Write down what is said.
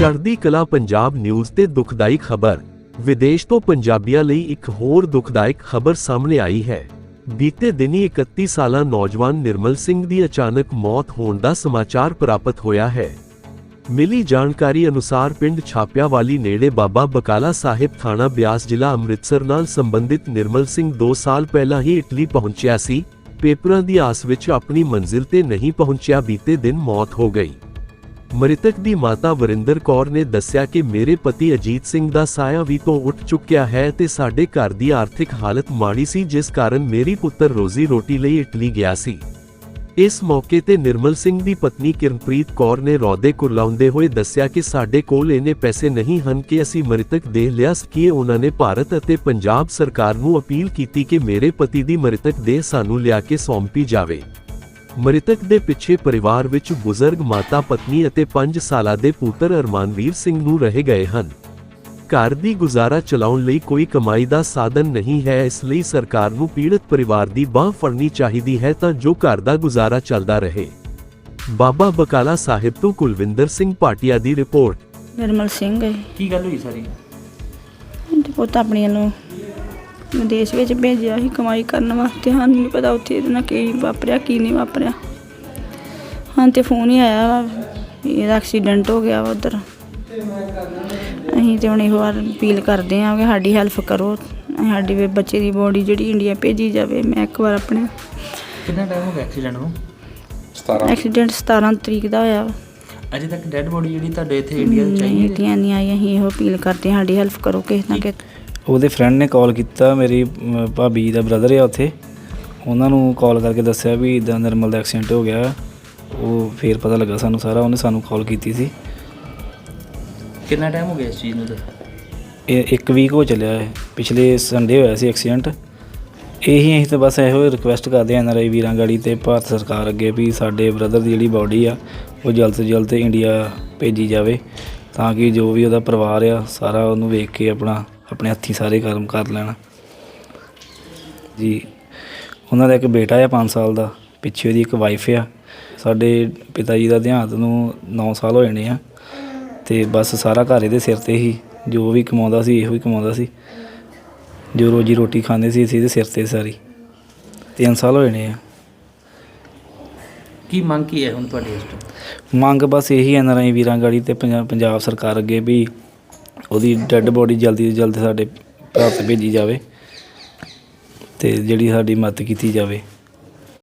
ਚੜ੍ਹਦੀ ਕਲਾ ਪੰਜਾਬ ਨਿਊਜ਼ ਤੇ ਦੁਖਦਾਈ ਖਬਰ। ਵਿਦੇਸ਼ ਤੋਂ ਪੰਜਾਬੀਆਂ ਲਈ ਇੱਕ ਹੋਰ ਦੁਖਦਾਇਕ ਖਬਰ ਸਾਹਮਣੇ ਆਈ ਹੈ। ਬੀਤੇ ਦਿਨੀ 31 ਸਾਲਾ ਨੌਜਵਾਨ ਨਿਰਮਲ ਸਿੰਘ ਦੀ ਅਚਾਨਕ ਮੌਤ ਹੋਣ ਦਾ ਸਮਾਚਾਰ ਪ੍ਰਾਪਤ ਹੋਇਆ ਹੈ। ਮਿਲੀ ਜਾਣਕਾਰੀ ਅਨੁਸਾਰ ਪਿੰਡ ਛਾਪਿਆਵਾਲੀ ਨੇੜੇ ਬਾਬਾ ਬਕਾਲਾ ਸਾਹਿਬ ਥਾਣਾ ਬਿਆਸ ਜ਼ਿਲ੍ਹਾ ਅੰਮ੍ਰਿਤਸਰ ਨਾਲ ਸੰਬੰਧਿਤ ਨਿਰਮਲ ਸਿੰਘ 2 ਸਾਲ ਪਹਿਲਾਂ ਹੀ ਇਟਲੀ ਪਹੁੰਚਿਆ ਸੀ। ਪੇਪਰਾਂ ਦੀ ਆਸ ਵਿੱਚ ਆਪਣੀ ਮੰਜ਼ਿਲ ਤੇ ਨਹੀਂ ਪਹੁੰਚਿਆ, ਬੀਤੇ ਦਿਨ ਮੌਤ ਹੋ ਗਈ। ਮ੍ਰਿਤਕ ਦੀ ਮਾਤਾ ਵਰਿੰਦਰ ਕੌਰ ਨੇ ਦੱਸਿਆ ਕਿ ਮੇਰੇ ਪਤੀ ਅਜੀਤ ਸਿੰਘ ਦਾ ਸਾਇਆ ਵੀ ਤੋਂ ਉੱਠ ਚੁੱਕਿਆ ਹੈ ਤੇ ਸਾਡੇ ਘਰ ਦੀ ਆਰਥਿਕ ਹਾਲਤ ਮਾੜੀ ਸੀ, ਜਿਸ ਕਾਰਨ ਮੇਰੀ ਪੁੱਤਰ ਰੋਜ਼ੀ ਰੋਟੀ ਲਈ ਇਟਲੀ ਗਿਆ ਸੀ। ਇਸ ਮੌਕੇ ਤੇ ਨਿਰਮਲ ਸਿੰਘ ਦੀ ਪਤਨੀ ਕਿਰਨਪ੍ਰੀਤ ਕੌਰ ਨੇ ਰੌਦੇ ਕੁਰਲਾਉਂਦੇ ਹੋਏ ਦੱਸਿਆ ਕਿ ਸਾਡੇ ਕੋਲ ਇੰਨੇ ਪੈਸੇ ਨਹੀਂ ਹਨ ਕਿ ਅਸੀਂ ਮ੍ਰਿਤਕ ਦੇਹ ਲਿਆ ਸਕੀਏ ਉਹਨਾਂ ਨੇ ਭਾਰਤ ਅਤੇ ਪੰਜਾਬ ਸਰਕਾਰ ਨੂੰ ਅਪੀਲ ਕੀਤੀ ਕਿ ਮੇਰੇ ਪਤੀ ਦੀ ਮ੍ਰਿਤਕ ਦੇਹ ਸਾਨੂੰ ਲਿਆ ਕੇ ਸੌਂਪੀ ਜਾਵੇ। ਮ੍ਰਿਤਕ ਦੇ ਪਿੱਛੇ ਪਰਿਵਾਰ ਵਿੱਚ ਬਜ਼ੁਰਗ ਮਾਤਾ ਪਤਨੀ ਅਤੇ 5 ਸਾਲਾਂ ਦੇ ਪੁੱਤਰ ਅਰਮਾਨਵੀਰ ਸਿੰਘ ਨੂੰ ਰਹੇ ਗਏ ਹਨ। ਘਰ ਦੀ ਗੁਜ਼ਾਰਾ ਚਲਾਉਣ ਲਈ ਕੋਈ ਕਮਾਈ ਦਾ ਸਾਧਨ ਨਹੀਂ ਹੈ ਇਸ ਲਈ ਸਰਕਾਰ ਨੂੰ ਪੀੜਤ ਪਰਿਵਾਰ ਦੀ ਬਾਹ ਫੜਨੀ ਚਾਹੀਦੀ ਹੈ ਤਾਂ ਜੋ ਘਰ ਦਾ ਗੁਜ਼ਾਰਾ ਚੱਲਦਾ ਰਹੇ। ਬਾਬਾ ਬਕਾਲਾ ਸਾਹਿਬ ਤੋਂ ਕੁਲਵਿੰਦਰ ਸਿੰਘ ਪਾਟਿਆ ਦੀ ਰਿਪੋਰਟ। ਨਿਰਮਲ ਸਿੰਘ ਹੈ। ਕੀ ਗੱਲ ਹੋਈ ਸਾਰੀ? ਤੇ ਪੁੱਤ ਆਪਣੀਆਂ ਨੂੰ ਵਿਦੇਸ਼ ਵਿੱਚ ਭੇਜਿਆ ਸੀ ਕਮਾਈ ਕਰਨ ਵਾਸਤੇ। ਸਾਨੂੰ ਨਹੀਂ ਪਤਾ ਉੱਥੇ ਇਹਦੇ ਨਾਲ ਕੀ ਵਾਪਰਿਆ ਕੀ ਨਹੀਂ ਵਾਪਰਿਆ। ਹਾਂ ਤੇ ਫੋਨ ਹੀ ਆਇਆ ਵਾ ਵੀ ਇਹਦਾ ਐਕਸੀਡੈਂਟ ਹੋ ਗਿਆ ਵਾ ਉਧਰ। ਅਸੀਂ ਤੇ ਹੁਣ ਇਹੋ ਵਾਰ ਅਪੀਲ ਕਰਦੇ ਹਾਂ ਕਿ ਸਾਡੀ ਹੈਲਪ ਕਰੋ। ਸਾਡੀ ਵੀ ਬੱਚੇ ਦੀ ਬੋਡੀ ਜਿਹੜੀ ਇੰਡੀਆ ਭੇਜੀ ਜਾਵੇ। ਮੈਂ ਇੱਕ ਵਾਰ ਆਪਣੇ ਕਿੰਨਾ ਟਾਈਮ ਹੋ ਗਿਆ ਐਕਸੀਡੈਂਟ ਨੂੰ? ਐਕਸੀਡੈਂਟ 17 ਤਰੀਕ ਦਾ ਹੋਇਆ ਵਾ। ਅਜੇ ਤੱਕ ਡੈੱਡ ਬੋਡੀ ਜਿਹੜੀ ਤੁਹਾਡੇ ਇੱਥੇ ਇੰਡੀਆ ਚ ਆਈ ਹੈ? ਇੰਡੀਆ ਨਹੀਂ ਆਈ ਅਸੀਂ ਇਹੋ ਅਪੀਲ ਕਰਦੇ ਹਾਂ ਸਾਡੀ ਹੈਲਪ ਕਰੋ ਕਿਸੇ ਨਾ ਕਿਸੇ ਉਹਦੇ ਫਰੈਂਡ ਨੇ ਕਾਲ ਕੀਤਾ ਮੇਰੀ ਭਾਬੀ ਦਾ ਬ੍ਰਦਰ ਆ ਉੱਥੇ। ਉਹਨਾਂ ਨੂੰ ਕਾਲ ਕਰਕੇ ਦੱਸਿਆ ਵੀ ਇਦਾਂ ਨਰਮਲ ਦਾ ਐਕਸੀਡੈਂਟ ਹੋ ਗਿਆ। ਉਹ ਫੇਰ ਪਤਾ ਲੱਗਾ ਸਾਨੂੰ ਸਾਰਾ ਉਹਨੇ ਸਾਨੂੰ ਕਾਲ ਕੀਤੀ ਸੀ। ਕਿੰਨਾ ਟਾਈਮ ਹੋ ਗਿਆ ਇਸ ਚੀਜ਼ ਨੂੰ ਤਾਂ? ਇਹ ਇੱਕ ਵੀਕ ਹੋ ਚੱਲਿਆ ਹੈ ਪਿਛਲੇ ਸੰਡੇ ਹੋਇਆ ਸੀ ਐਕਸੀਡੈਂਟ ਇਹੀ ਅਸੀਂ ਤਾਂ ਬਸ ਇਹੋ ਰਿਕੁਐਸਟ ਕਰਦੇ ਹਾਂ ਨਰਾਈ ਵੀਰਾਂ ਗਾੜੀ ਤੇ ਭਾਰਤ ਸਰਕਾਰ ਅੱਗੇ ਵੀ ਸਾਡੇ ਬ੍ਰਦਰ ਦੀ ਜਿਹੜੀ ਬਾਡੀ ਆ ਉਹ ਜਲਦ ਤੋਂ ਜਲਦ ਇੰਡੀਆ ਭੇਜੀ ਜਾਵੇ। ਤਾਂ ਕਿ ਜੋ ਵੀ ਉਹਦਾ ਪਰਿਵਾਰ ਆ ਸਾਰਾ ਉਹਨੂੰ ਵੇਖ ਕੇ ਆਪਣਾ ਆਪਣੇ ਹੱਥੀਂ ਸਾਰੇ ਕਰਮ ਕਰ ਲੈਣ। ਜੀ ਉਹਨਾਂ ਦਾ ਇੱਕ ਬੇਟਾ ਆ 5 ਸਾਲ ਦਾ ਪਿੱਛੇ ਉਹਦੀ ਇੱਕ ਵਾਈਫ ਆ। ਸਾਡੇ ਪਿਤਾ ਜੀ ਦਾ ਦੇਹਾਂਤ ਨੂੰ 9 ਸਾਲ ਹੋ ਜਾਣੇ ਆ। ਤੇ ਬਸ ਸਾਰਾ ਘਰ ਇਹਦੇ ਸਿਰ ਤੇ ਹੀ ਜੋ ਵੀ ਕਮਾਉਂਦਾ ਸੀ ਇਹੋ ਹੀ ਕਮਾਉਂਦਾ ਸੀ। ਜੋ ਰੋਜੀ ਰੋਟੀ ਖਾਂਦੇ ਸੀ ਅਸੀਂ ਇਹਦੇ ਸਿਰ ਤੇ ਸਾਰੀ। ਤਿੰਨ ਸਾਲ ਹੋ ਜਾਣੇ ਆ। ਕੀ ਮੰਗ ਕੀ ਹੈ ਹੁਣ ਤੁਹਾਡੀ ਇਸ ਤੋਂ? ਮੰਗ ਬਸ ਇਹੀ ਹੈ ਨਰਾਈ ਵੀਰਾਂ ਗਾੜੀ ਤੇ ਪੰਜਾ- ਪੰਜਾਬ ਸਰਕਾਰ ਅੱਗੇ ਵੀ ਉਹਦੀ ਡੈੱਡ ਬੋਡੀ ਜਲਦੀ ਤੋਂ ਜਲਦ ਸਾਡੇ ਭਾਰਤ ਭੇਜੀ ਜਾਵੇ ਅਤੇ ਜਿਹੜੀ ਸਾਡੀ ਮਦਦ ਕੀਤੀ ਜਾਵੇ।